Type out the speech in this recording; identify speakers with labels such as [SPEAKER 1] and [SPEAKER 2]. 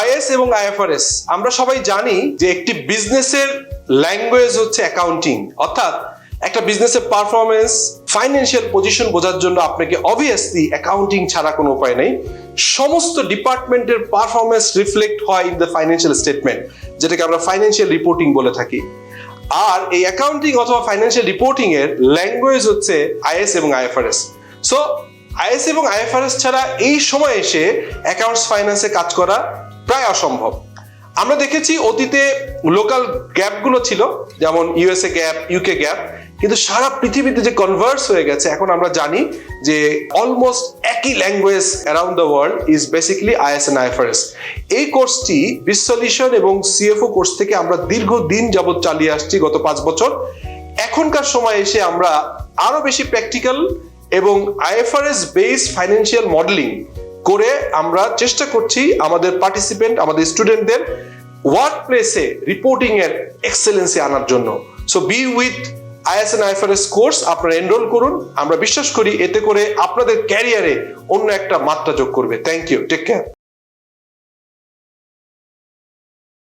[SPEAKER 1] Is এবং IFRS, আমরা সবাই জানি যে একটি বিজনেসের ল্যাঙ্গুয়েজ হচ্ছে অ্যাকাউন্টিং অর্থাৎ একটা বিজনেসের পারফরমেন্স ফাইন্যান্সিয়াল পজিশন বোঝার জন্য আপনাকে অবভিয়াসলি অ্যাকাউন্টিং ছাড়া কোনো উপায় নেই। সমস্ত ডিপার্টমেন্টের পারফরমেন্স রিফ্লেক্ট হয় ইন দ্য ফাইন্যান্সিয়াল স্টেটমেন্ট যেটাকে আমরা ফাইন্যান্সিয়াল রিপোর্টিং বলে থাকি। আর এই অ্যাকাউন্টিং অথবা ফাইন্যান্সিয়াল রিপোর্টিং এর ল্যাঙ্গুয়েজ হচ্ছে আইএস এবং আইএফআরএস। সো আইএস এবং আইএফআরএস ছাড়া এই সময় এসে অ্যাকাউন্টস ফাইন্যান্সে কাজ করা প্রায় অসম্ভব। আমরা দেখেছি অতীতে লোকাল গ্যাপগুলো ছিল, যেমন ইউএসএ গ্যাপ ইউকে গ্যাপ কিন্তু সারা পৃথিবীতে যে কনভার্স হয়ে গেছে, এখন আমরা জানি যে অলমোস্ট একই language around the world is basically IAS and IFRS এই কোর্সটি বিসলিউশন এবং সিএফও কোর্স থেকে আমরা দীর্ঘদিন যাবৎ চালিয়ে আসছি গত পাঁচ বছর। এখনকার সময় এসে আমরা আরও বেশি প্র্যাকটিক্যাল এবং আইএফআরএস বেসড ফাইন্যান্সিয়াল মডেলিং করে আমরা চেষ্টা করছি আমাদের পার্টিসিপেন্ট আমাদের স্টুডেন্টদের ওয়ার্ক প্লেসে রিপোর্টিং এর এক্সেলেন্সে আনার জন্য। So be with IAS and S course আপনারা এনরোল করুন। আমরা বিশ্বাস করি এতে করে আপনাদের ক্যারিয়ারে অন্য একটা মাত্রা যোগ করবে। Thank you take care